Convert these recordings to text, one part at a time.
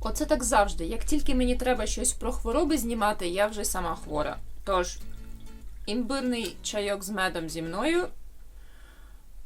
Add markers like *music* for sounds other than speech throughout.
Оце так завжди. Як тільки мені треба щось про хвороби знімати, я вже сама хвора. Тож, імбирний чайок з медом зі мною.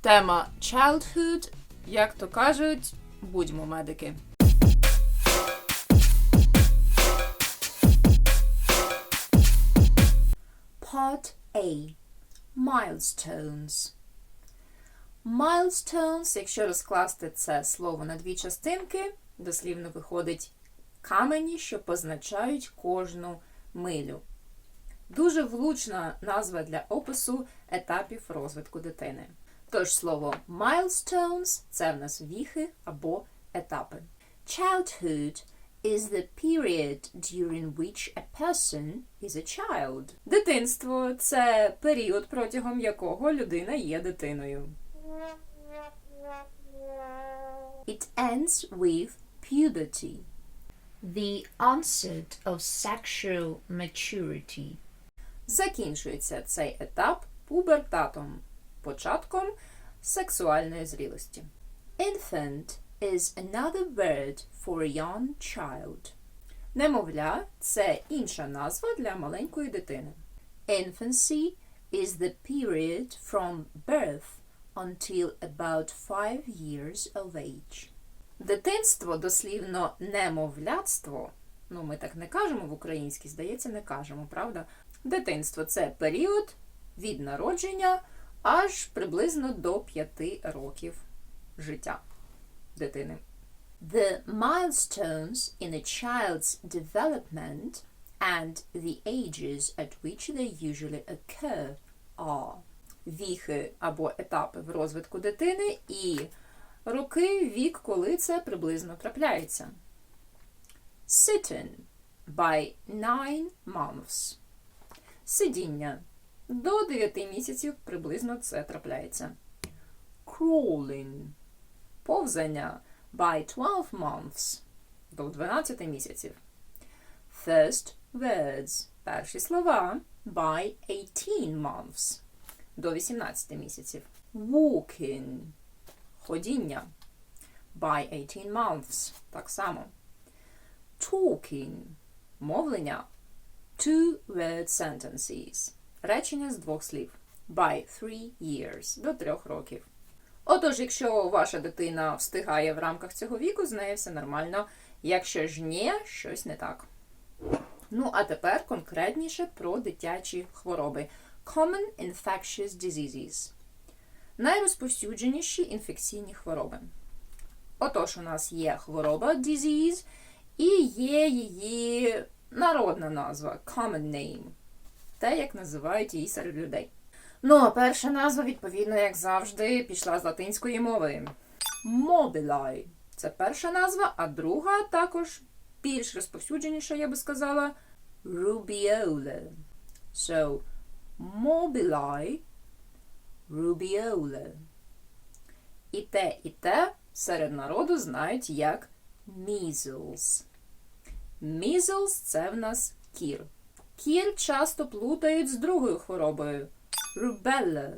Тема childhood. Як то кажуть, будьмо медики. Part A Milestones. Milestones, якщо розкласти це слово на дві частинки, дослівно виходить камені, що позначають кожну милю. Дуже влучна назва для опису етапів розвитку дитини. Тож слово milestones це в нас віхи або етапи. Childhood is the period during which a person is a child. Дитинство це період, протягом якого людина є дитиною. It ends with puberty. The onset of sexual maturity. Закінчується цей етап пубертатом, початком сексуальної зрілості. Infant is another word for a young child. Немовля це інша назва для маленької дитини. Infancy is the period from birth until about five years of age. Дитинство, дослівно немовляцтво. Ну, ми так не кажемо в українській, здається, не кажемо, правда? Дитинство це період від народження аж приблизно до 5 років життя дитини. The milestones in a child's development and the ages at which they usually occur are Віхи або етапи в розвитку дитини і роки, вік, коли це приблизно трапляється. Sitting by 9 months. Сидіння. До 9 місяців приблизно це трапляється. Crawling. Повзання by 12 months. До 12 місяців. First words. Перші слова by 18 months. До 18 місяців. Walking. Ходіння. By 18 months. Так само. Talking. Мовлення. Two word sentences. Речення з двох слів. By three years. До трьох років. Отож, якщо ваша дитина встигає в рамках цього віку, з нею все нормально. Якщо ж ні, щось не так. Ну, а тепер конкретніше про дитячі хвороби. Common infectious diseases. Найрозповсюдженіші інфекційні хвороби. Отож, у нас є хвороба disease і є її народна назва common name. Те, як називають її серед людей. Ну, а перша назва, відповідно, як завжди, пішла з латинської мови. Mobili. Це перша назва, а друга також більш розповсюдженіша, я би сказала, rubiola. So, mobili, rubiola. І те, і те серед народу знають як measles. Measles – це в нас кір. Кір часто плутають з другою хворобою rubella,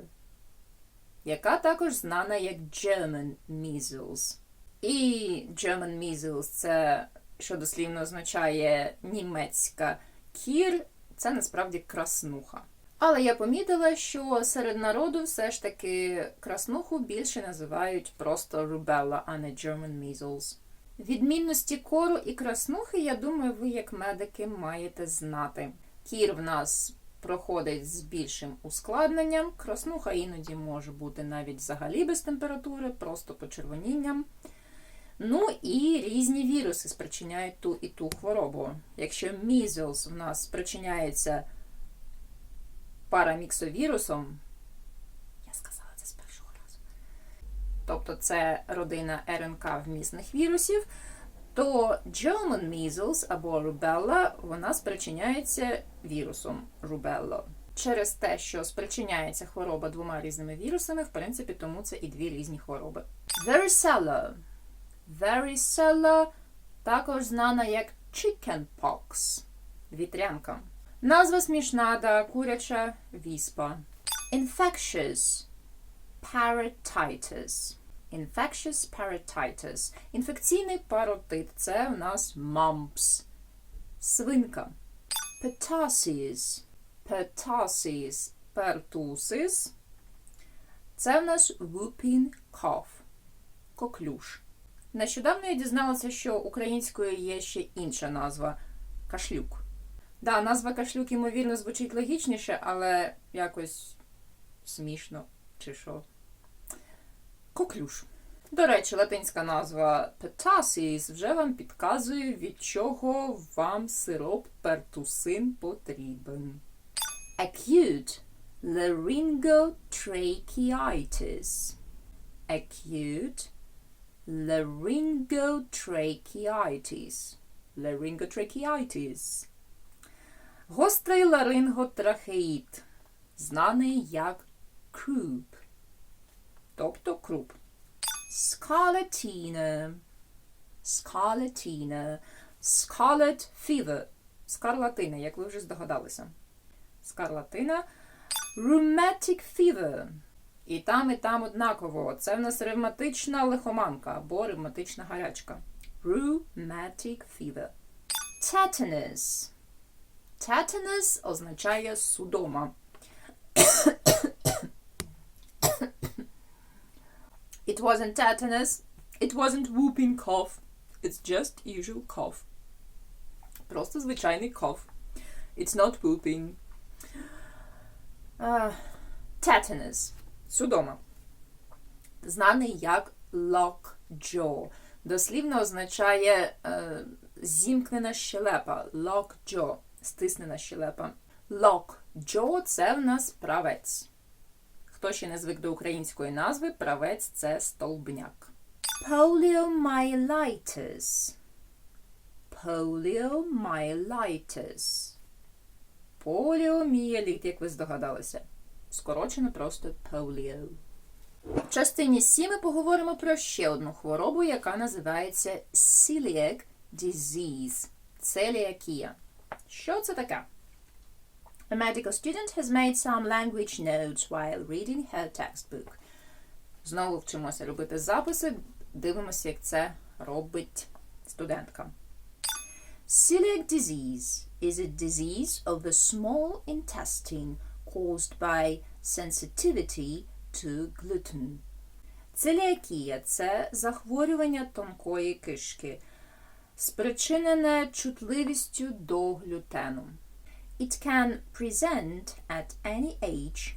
яка також знана як German measles. І German measles – це, що дослівно означає німецька кір, це насправді краснуха. Але я помітила, що серед народу все ж таки краснуху більше називають просто rubella, а не German measles. Відмінності кору і краснухи, я думаю, ви як медики маєте знати. Кір в нас проходить з більшим ускладненням. Краснуха іноді може бути навіть взагалі без температури, просто почервонінням. Ну і різні віруси спричиняють ту і ту хворобу. Якщо measles в нас спричиняється параміксовірусом, я сказала це з першого разу. Тобто це родина РНК вмісних вірусів, то German measles або rubella, вона спричиняється вірусом rubella. Через те, що спричиняється хвороба двома різними вірусами, в принципі, тому це і дві різні хвороби. Varicella. Varicella також знана як chickenpox. Вітрянка. Назва смішна, да, куряча віспа. Infectious. Paratitis. Infectious parasitis. Інфекційний паротит. Це у нас mumps. Свинка. Pertussis. Pertussis. Pertussis. Це в нас whooping cough. Коклюш. Нещодавно я дізналася, що українською є ще інша назва кашлюк. Да, назва кашлюк, ймовірно, звучить логічніше, але якось смішно чи що. Коклюш. До речі, латинська назва pertussis вже вам підказує, від чого вам сироп пертусин потрібен. Acute laryngotracheitis. Acute laryngotracheitis. Laryngotracheitis. Гострий ларинготрахеїт, знаний як croup, тобто круп. Scarlatina. Scarlatina. Scarlet fever. Скарлатина, як ви вже здогадалися. Скарлатина. Rheumatic fever. І там, і там однаково. Це в нас ревматична лихоманка або ревматична гарячка. Rheumatic fever. Tetanus. Tetanus означає судома. It wasn't tetanus. It wasn't whooping cough. It's just usual cough. Просто звичайний cough. It's not whooping. Uh, tetanus. Судома. Знаний як lockjaw. Дослівно означає е, зімкнена щелепа. Lockjaw. Стиснена щелепа. Lockjaw – це в нас правець. Хто ще не звик до української назви, правець це столбняк. Poliomyelitis. Poliomyelitis. Поліомієліт, як ви здогадалися. Скорочено просто поліо. В частині Сі ми поговоримо про ще одну хворобу, яка називається celiac disease. Целіакія. Що це таке? A medical student has made some language notes while reading her textbook. Знову вчимося робити записи. Дивимося, як це робить студентка. Celiac disease is a disease of the small intestine caused by sensitivity to gluten. Целіакія – це захворювання тонкої кишки, спричинене чутливістю до глютену. It can present at any age,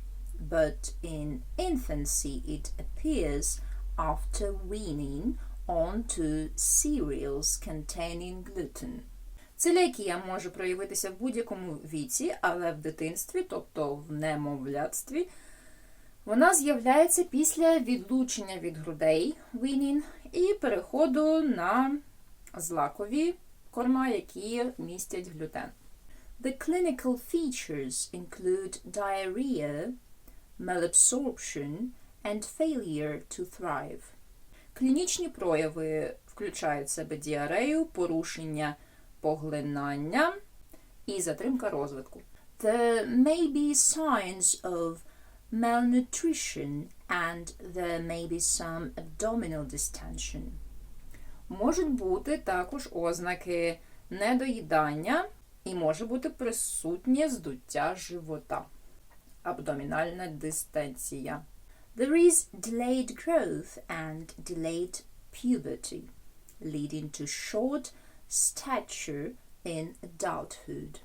but in infancy it appears after weaning onto cereals containing gluten. Целіакія може проявитися в будь-якому віці, але в дитинстві, тобто в немовляцтві, вона з'являється після відлучення від грудей weaning і переходу на злакові корма, які містять глютен. The clinical features include diarrhea, malabsorption and failure to thrive. Клінічні прояви включають в себе діарею, порушення поглинання і затримка розвитку. There may be signs of malnutrition and there may be some abdominal distension. Можуть бути також ознаки недоїдання і може бути присутнє здуття живота. Абдомінальна дистенція. There is delayed growth and delayed puberty, leading to short stature in adulthood.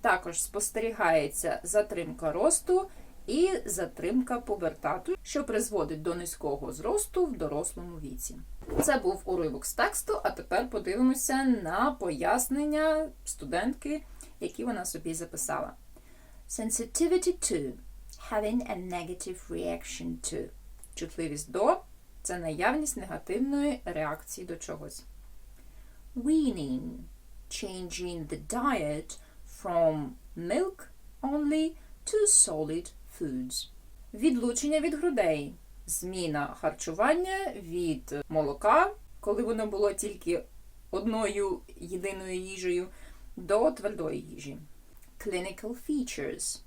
Також спостерігається затримка росту і затримка пубертату, що призводить до низького зросту в дорослому віці. Це був уривок з тексту, а тепер подивимося на пояснення студентки, які вона собі записала. Sensitivity to having a negative reaction to. Чутливість до це наявність негативної реакції до чогось. Weaning changing the diet from milk only to solid foods. Відлучення від грудей. Зміна харчування від молока, коли воно було тільки одною єдиною їжею, до твердої їжі. Clinical features.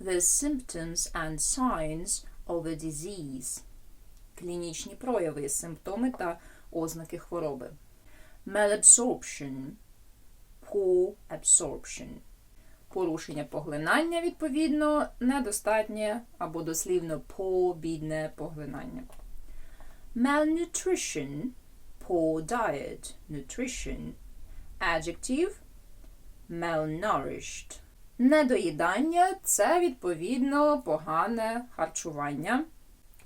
The symptoms and signs of a disease. клінічні прояви, симптоми та ознаки хвороби. malabsorption, poor absorption, Порушення поглинання, відповідно, недостатнє або дослівно побідне поглинання. malnutrition, poor diet, nutrition, adjective, malnourished, Недоїдання це відповідно погане харчування.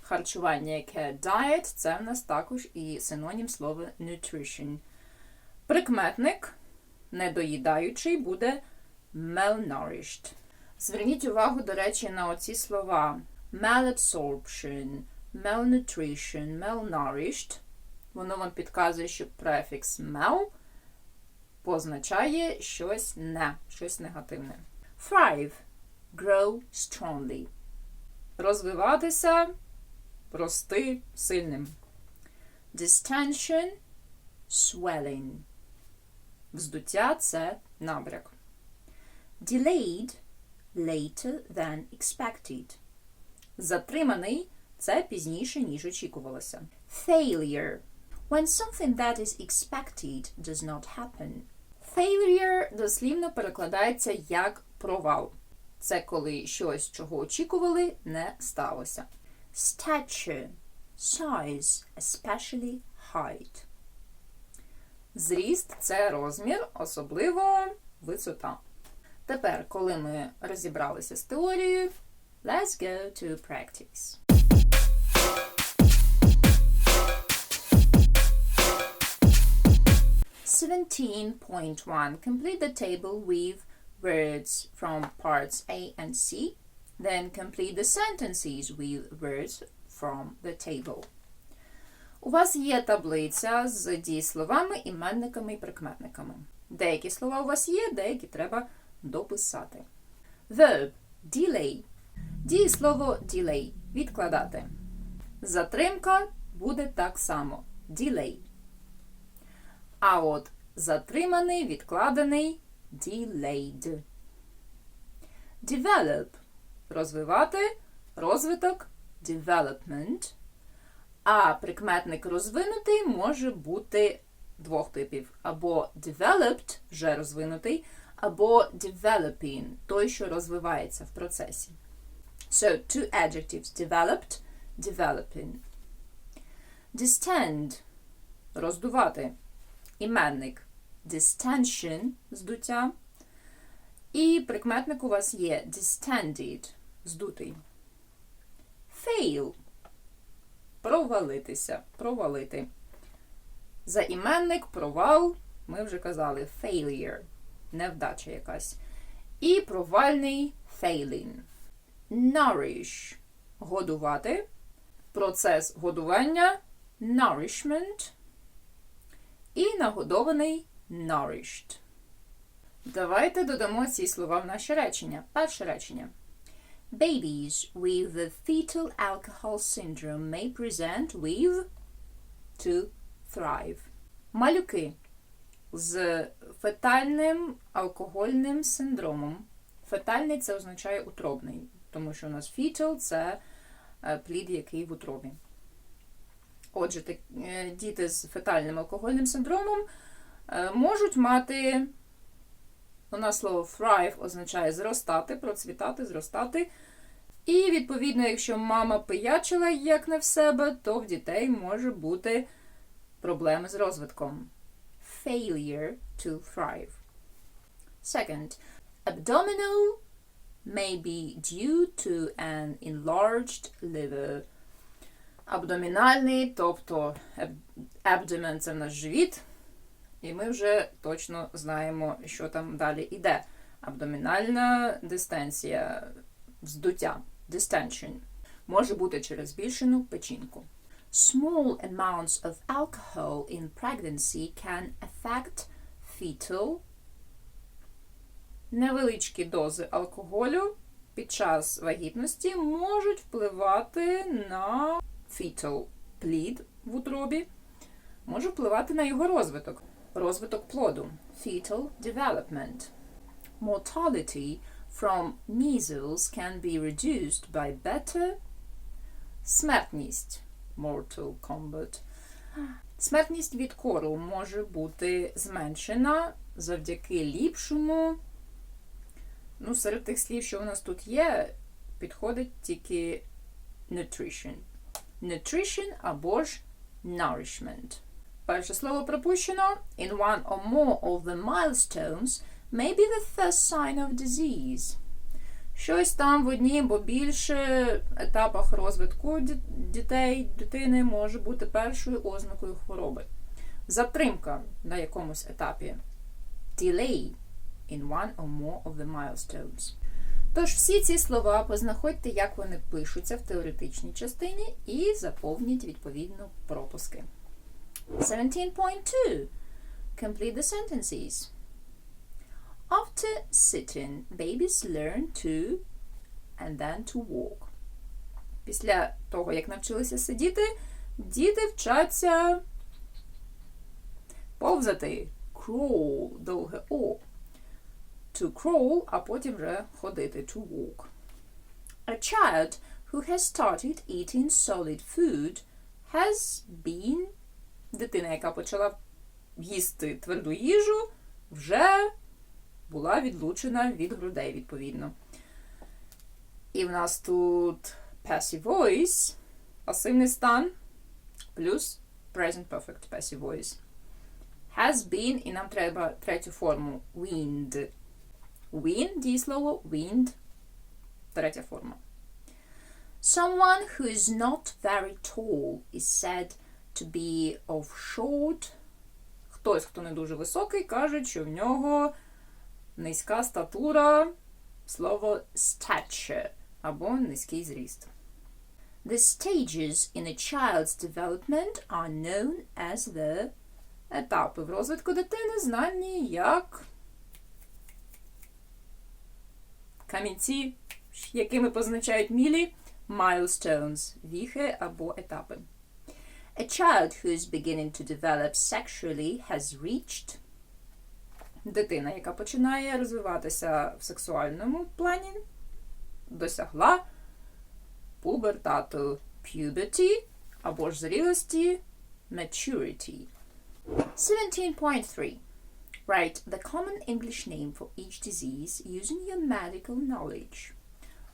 Харчування, яке diet, це в нас також і синонім слова nutrition. Прикметник недоїдаючий буде malnourished. Зверніть увагу, до речі, на оці слова malabsorption, malnutrition, malnourished. Воно вам підказує, що префікс mal позначає щось не, щось негативне. thrive, grow strongly, Розвиватися, рости сильним. distension, swelling, Вздуття це набряк. Delayed, later than expected, Затриманий це пізніше, ніж очікувалося. failure, when something that is expected does not happen, Failure дослівно перекладається як провал. Це коли щось, чого очікували, не сталося. stature, size, especially height, Зріст це розмір, особливо висота. Тепер, коли ми розібралися з теорією, let's go to practice. Seventeen point one. Complete the table with words from parts A and C. Then complete the sentences with words from the table. у вас є таблиця з дієсловами, іменниками і прикметниками. Деякі слова у вас є, деякі треба дописати. Verb delay. Дієслово delay відкладати. Затримка буде так само delay. А от затриманий, відкладений delayed. Develop. Розвивати, розвиток development. А прикметник розвинутий може бути двох типів: або developed, вже розвинутий, або developing, той, що розвивається в процесі. So, two adjectives developed, developing. Distend роздувати. Іменник distension здуття. І прикметник у вас є distended здутий. Fail провалитися, провалити. За іменник провал, ми вже казали failure, невдача якась. І провальний failing. Nourish годувати. Процес годування nourishment. І нагодований nourished. Давайте додамо ці слова в наше речення. Перше речення. Babies with the fetal alcohol syndrome may present with To thrive. Малюки з фетальним алкогольним синдромом. Фетальний це означає утробний, тому що у нас fetal – це е, плід, який в утробі. Отже, е, діти з фетальним алкогольним синдромом е, можуть мати. У нас слово thrive означає зростати, процвітати, зростати. І, відповідно, якщо мама пиячила як не в себе, то в дітей може бути проблеми з розвитком. Failure to thrive. Second, abdominal may be due to an enlarged liver. абдомінальний, тобто abdomen – це в нас живіт, і ми вже точно знаємо, що там далі іде. Абдомінальна дистенція, вздуття, distension, може бути через збільшену печінку. Small amounts of alcohol in pregnancy can affect fetal Невеличкі дози алкоголю під час вагітності можуть впливати на fetal плід в утробі, може впливати на його розвиток, розвиток плоду, fetal development. mortality from measles can be reduced by better Смертність Mortal Kombat. Смертність від кору може бути зменшена завдяки ліпшому. Ну, серед тих слів, що у нас тут є, підходить тільки nutrition. Nutrition або ж nourishment. Перше слово пропущено. In one or more of the milestones may be the first sign of disease. Щось там в одній або більше етапах розвитку дітей, дитини може бути першою ознакою хвороби. Затримка на якомусь етапі. Delay in one or more of the milestones. Тож всі ці слова познаходьте, як вони пишуться в теоретичній частині, і заповніть відповідно пропуски. 17.2. Complete the sentences. After sitting, babies learn to and then to walk. Після того, як навчилися сидіти, діти вчаться повзати. Crawl, довге О. To crawl, а потім вже ходити. To walk. A child who has started eating solid food has been дитина, яка почала їсти тверду їжу, вже була відлучена від грудей, відповідно. І в нас тут passive voice, пасивний стан, плюс present perfect passive voice. Has been, і нам треба третю форму wind. Wind, дієслово, wind, третя форма. Someone who is not very tall is said to be of short. Хтось, хто не дуже високий, каже, що в нього низька статура, слово stature або низький зріст. The stages in a child's development are known as the етапи в розвитку дитини знані як камінці, якими позначають мілі milestones, віхи або етапи. A child who is beginning to develop sexually has reached дитина, яка починає розвиватися в сексуальному плані, досягла пубертату puberty або ж зрілості maturity. 17.3 Write the common English name for each disease using your medical knowledge.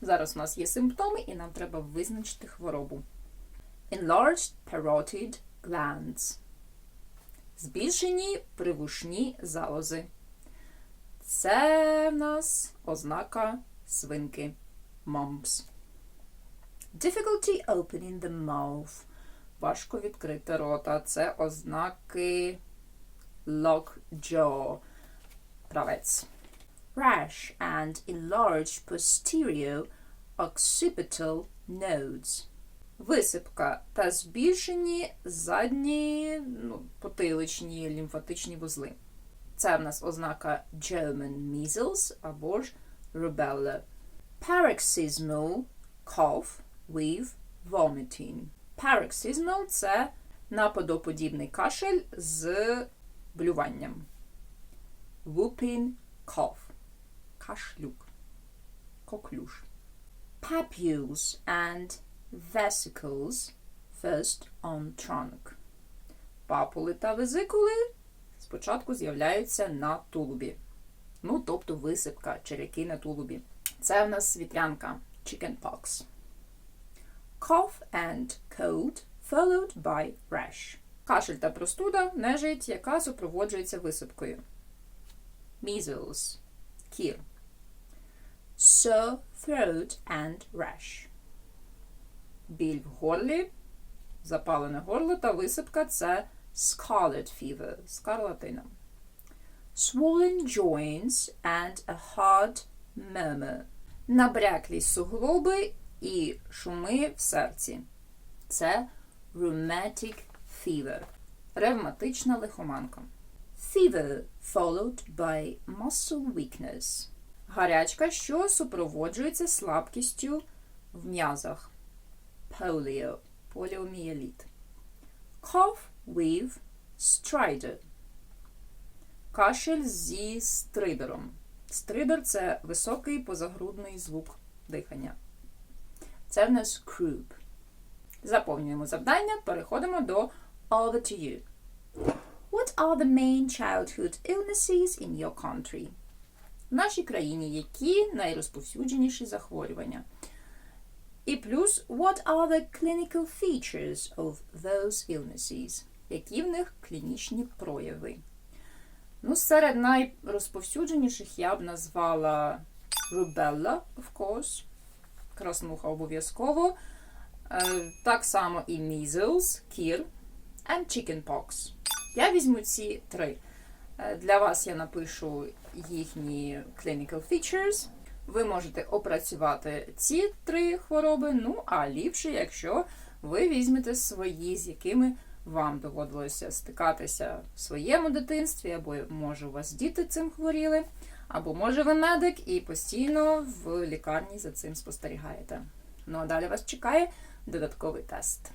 Зараз у нас є симптоми, і нам треба визначити хворобу. Enlarged parotid glands. Збільшені привушні залози. Це в нас ознака свинки. Mumps. Difficulty opening the mouth. Важко відкрити рота. Це ознаки lock jaw. Правець. Rash and enlarged posterior occipital nodes. Висипка та збільшені задні ну, потиличні лімфатичні вузли. Це в нас ознака German measles або ж rubella. Paroxysmal cough with vomiting. Paroxysmal – це нападоподібний кашель з блюванням. Whooping cough. Кашлюк. Коклюш. Papules and vesicles first on trunk. Папули та везикули спочатку з'являються на тулубі. Ну, тобто висипка, черяки на тулубі. Це в нас вітрянка chickenpox. Cough and cold followed by rash. Кашель та простуда нежить, яка супроводжується висипкою. Measles. Кір. Sore throat and rash. Біль в горлі, запалене горло та висипка це scarlet fever, скарлатина. Swollen joints and a hard murmur. Набряклі суглоби і шуми в серці. Це rheumatic fever. Ревматична лихоманка. Fever followed by muscle weakness. Гарячка, що супроводжується слабкістю в м'язах. Polio. Поліомієліт. Cough with stridor. Кашель зі стридером. Стридер це високий позагрудний звук дихання. Це в нас croup. Заповнюємо завдання, переходимо до Over to you. What are the main childhood illnesses in your country? В нашій країні які найрозповсюдженіші захворювання? І плюс What are the clinical features of those illnesses? Які в них клінічні прояви? Ну, серед найрозповсюдженіших я б назвала rubella, of course. Краснуха обов'язково. Е, Так само і measles, кір, and chickenpox. Я візьму ці три. Е, Для вас я напишу їхні clinical features. Ви можете опрацювати ці три хвороби, ну а ліпше, якщо ви візьмете свої, з якими вам доводилося стикатися в своєму дитинстві, або може у вас діти цим хворіли, або може ви медик і постійно в лікарні за цим спостерігаєте. Ну а далі вас чекає додатковий тест.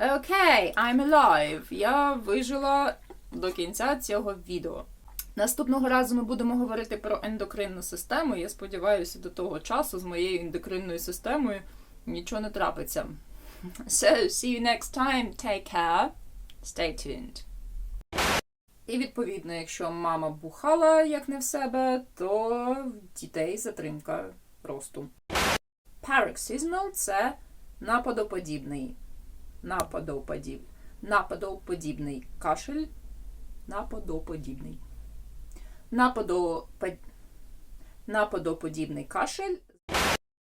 Окей, I'm alive. Я вижила до кінця цього відео. Наступного разу ми будемо говорити про ендокринну систему. Я сподіваюся, до того часу з моєю ендокринною системою нічого не трапиться. *laughs* So, see you next time. Take care. Stay tuned. І відповідно, якщо мама бухала як не в себе, то в дітей затримка росту. Paroxysmal – це нападоподібний нападоподіб... нападоподібний кашель, нападоподібний. Нападопод... Нападоподібний кашель